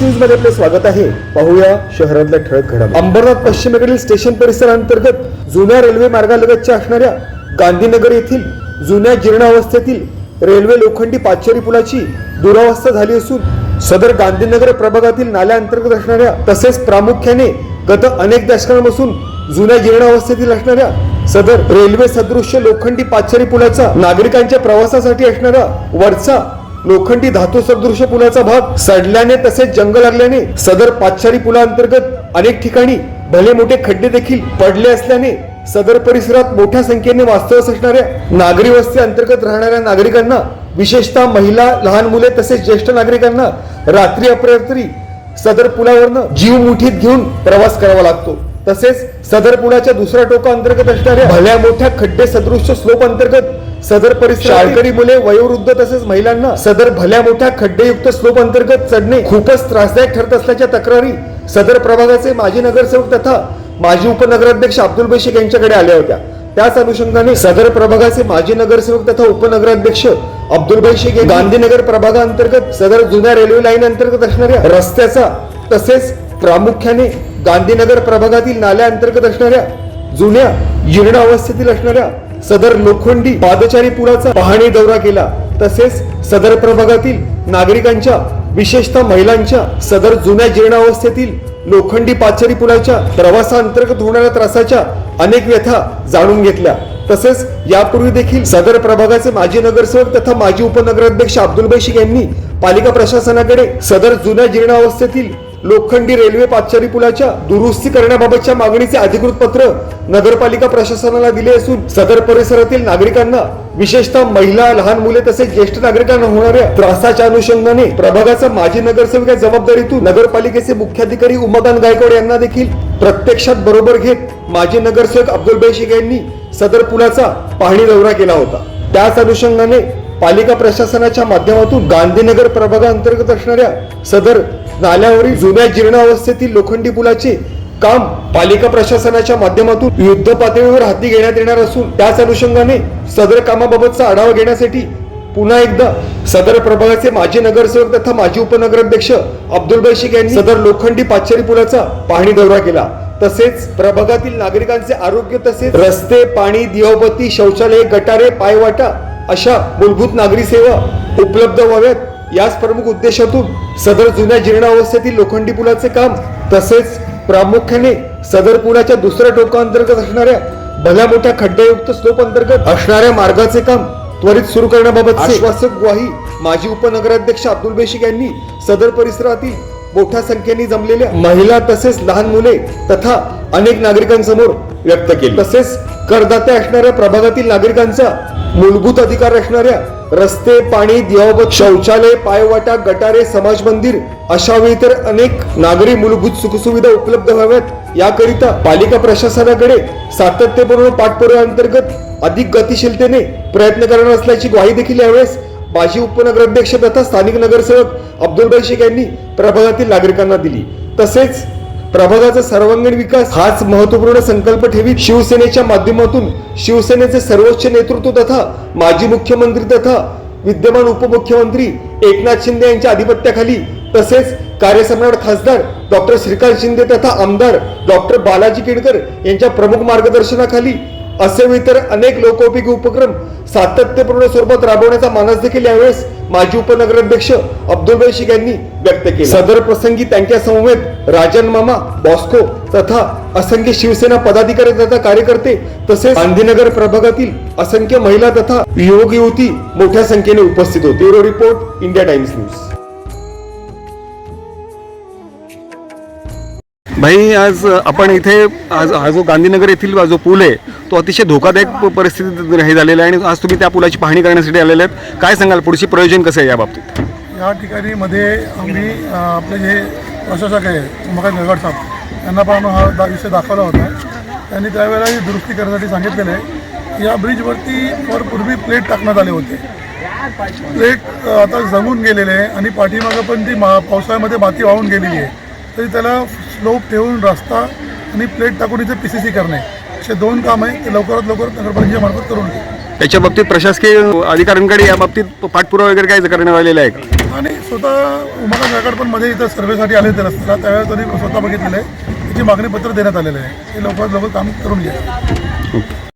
न्यूजमध्ये आपले स्वागत आहे. पाहूया शहरातल्या ठळक घडामोडी. अंबरनाथ पश्चिमेकडील स्टेशन परिसरांतर्गत जुन्या रेल्वे मार्गालगतच्या असणाऱ्या गांधीनगर येथील जुन्या जीर्ण अवस्थेतील रेल्वे लोखंडी पाचेरी पुलाची दुरावस्था झाली असून सदर गांधीनगर प्रभागातील नाल्या अंतर्गत असणाऱ्या तसेच प्रामुख्याने गत अनेक दशकांपासून जुन्या जीर्ण अवस्थेतील असणाऱ्या सदर रेल्वे सदृश्य लोखंडी पाचेरी पुलाचा नागरिकांच्या प्रवासासाठी असणारा वरचा लोखंडी धातू सदृश्य पुलाचा भाग सडल्याने तसेच जंग लागल्याने सदर पाचशारी पुलाअंतर्गत अनेक ठिकाणी भले मोठे खड्डे देखील पडले असल्याने सदर परिसरात मोठ्या संख्येने वास्तव्यास असणाऱ्या नागरी वस्ती अंतर्गत राहणाऱ्या नागरिकांना विशेषतः महिला लहान मुले तसेच ज्येष्ठ नागरिकांना रात्री अपरात्री सदर पुलावरनं जीव मुठीत घेऊन प्रवास करावा लागतो. तसेच सदर पुलाच्या दुसऱ्या टोका अंतर्गत असणाऱ्या भल्या मोठ्या खड्डे सदृश्य स्लोप अंतर्गत सदर परिसर शाळकरी मुले वयोवृद्ध तसेच महिलांना सदर भल्या मोठ्या खड्डेयुक्त स्लोप अंतर्गत चढणे खूपच त्रासदायक ठरत असल्याच्या तक्रारी सदर प्रभागाचे माजी नगरसेवक तथा माजी उपनगराध्यक्ष अब्दुल बेशिक यांच्याकडे आल्या होत्या. त्याच अनुषंगाने सदर प्रभागाचे माजी नगरसेवक तथा उपनगराध्यक्ष अब्दुल शेख हे गांधीनगर प्रभागाअंतर्गत सदर जुन्या रेल्वे लाईन अंतर्गत असणाऱ्या रस्त्याचा तसेच प्रामुख्याने गांधीनगर प्रभागातील नाल्या अंतर्गत असणाऱ्या जुन्या जीर्ण अवस्थेतील असणाऱ्या सदर लोखंडी पादचारी पुलाचा पाहणी दौरा केला. तसेच सदर प्रभागातील नागरिकांच्या विशेषतः महिलांच्या सदर जुन्या जीर्णावस्थेतील लोखंडी पाचरी पुलाच्या प्रवासाअंतर्गत होणाऱ्या त्रासाच्या अनेक व्यथा जाणून घेतल्या. तसेच यापूर्वी देखील सदर प्रभागाचे माजी नगरसेवक तथा माजी उपनगराध्यक्ष अब्दुल बैशिक यांनी पालिका प्रशासनाकडे सदर जुन्या जीर्णावस्थेतील लोखंडी रेल्वे पाचरी पुलाच्या दुरुस्ती करण्याबाबतच्या मागणीचे अधिकृत पत्र नगरपालिका प्रशासनाला दिले असून सदर परिसरातील नागरिकांना विशेषतः महिला लहान मुले तसेच ज्येष्ठ नागरिकांना होणाऱ्या त्रासाच्या अनुषंगाने प्रभागाचा माजी नगरसेवक जबाबदारीतून नगरपालिकेचे मुख्याधिकारी उमाकांत गायकवाड यांना देखील प्रत्यक्षात बरोबर घेत माजी नगरसेवक अब्दुल बैशिक यांनी सदर पुलाचा पाहणी दौरा केला होता. त्याच अनुषंगाने पालिका प्रशासनाच्या माध्यमातून गांधीनगर प्रभागाअंतर्गत असणाऱ्या सदर नाल्यावरील जुन्या जीर्णावस्थेतील लोखंडी पुलाचे काम पालिका प्रशासनाच्या माध्यमातून युद्ध पातळीवर हाती घेण्यात येणार असून त्याच अनुषंगाने सदर कामाबाबतचा आढावा घेण्यासाठी पुन्हा एकदा सदर प्रभागाचे माजी नगरसेवक तथा माजी उपनगराध्यक्ष अब्दुल शेख यांनी सदर लोखंडी पाचेरी पुलाचा पाहणी दौरा केला. तसेच प्रभागातील नागरिकांचे आरोग्य तसेच रस्ते पाणी दिवबत्ती शौचालय गटारे पायवाटा अशा मूलभूत नागरी सेवा उपलब्ध व्हाव्यात. याच प्रमुख उद्देशातून सदर जुन्या जीर्ण अवस्थेतील लोखंडी पुलाचे काम तसेच प्रामुख्याने सदर पुलाच्या दुसऱ्या टोकाअंतर्गत असणाऱ्या भल्या मोठ्या खड्ड्यायुक्त स्लोप अंतर्गत असणाऱ्या मार्गाचे काम त्वरित सुरू करण्याबाबत आश्वासक ग्वाही माजी उपनगराध्यक्ष अब्दुल बेशिक यांनी सदर परिसरातील मोठ्या संख्येने जमलेल्या महिला तसेच लहान मुले तथा अनेक नागरिकांसमोर व्यक्त केली. तसेच करदाते असणाऱ्या प्रभागातील नागरिकांचा मूलभूत अधिकार असणाऱ्या रस्ते पाणी दिवाबत शौचालय पायवाटा गटारे समाज मंदिर अशा तर अनेक नागरी मूलभूत सुखसुविधा उपलब्ध व्हाव्यात. याकरिता पालिका प्रशासनाकडे सातत्यपूर्ण पाठपुराव्या अंतर्गत अधिक गतिशीलतेने प्रयत्न करणार असल्याची ग्वाही देखील यावेळेस माजी उपनगराध्यक्ष तथा स्थानिक नगरसेवक अब्दुल बैशिक यांनी प्रभागातील नागरिकांना दिली. तसेच प्रभागाचा सर्वांगीण विकास हाच महत्त्वपूर्ण संकल्प ठेवीत शिवसेनेच्या माध्यमातून शिवसेनेचे सर्वोच्च नेतृत्व तथा माजी मुख्यमंत्री तथा विद्यमान उपमुख्यमंत्री एकनाथ शिंदे यांच्या अधिपत्याखाली तसेच कार्यसम्राट खासदार डॉक्टर श्रीकांत शिंदे तथा आमदार डॉक्टर बालाजी केडकर यांच्या प्रमुख मार्गदर्शनाखाली असे इतर अनेक लोकोपयोगी उपक्रम सातत्यपूर्ण स्वरूपात राबवण्याचा मानस देखील यावेळेस माजी उपनगराध्यक्ष अब्दुल बैशिक यांनी व्यक्त केला. सदर प्रसंगी त्यांच्या समवेत राजन मामा बॉस्को तथा असंख्य शिवसेना पदाधिकारी तथा कार्यकर्ते तसेच गांधीनगर प्रभागातील असंख्य महिला तथा युवक युवती मोठ्या संख्येने उपस्थित होते. Bureau report India Times news. भाई आज आपण इथे आज हा जो गांधीनगर येथील जो पूल आहे तो अतिशय धोकादायक परिस्थितीत हे झालेला आहे आणि आज तुम्ही त्या पुलाची पाहणी करण्यासाठी आलेले आहेत. काय सांगाल पुढची प्रयोजन कसं आहे या बाबतीत? या ठिकाणी मध्ये आम्ही आपले जे प्रशासक आहे उमाकांत नगड साहेब यांना पण हा दा विषय दाखवला होता. त्यांनी त्यावेळेला ही दुरुस्ती करण्यासाठी सांगितलेलं आहे या ब्रिजवरती वर पूर्वी प्लेट टाकण्यात आले होते. प्लेट आता जमून गेलेले आहे आणि पाठीमागं पण ती मा पावसाळ्यामध्ये माती वाहून गेलेली आहे. तरी त्याला स्लोप ठेवून रस्ता आणि प्लेट टाकून इथे पी सी सी करणे. असे दोन काम आहे ते लवकरात लवकर नगरपालिकेच्या मार्फत करून घे. त्याच्या बाबतीत प्रशासकीय अधिकाऱ्यांकडे या बाबतीत पाठपुरावा वगैरे काय करण्यात आलेला आहे का? आणि स्वतः उमाकांत गायकवाड पण मध्ये इथं सर्वेसाठी आले होते रस्त्याला त्यावेळेस त्यांनी स्वतः बघितलेलं आहे. त्याची मागणी पत्र देण्यात आलेलं आहे. ते लवकरात लवकर काम करून घ्या. ओके.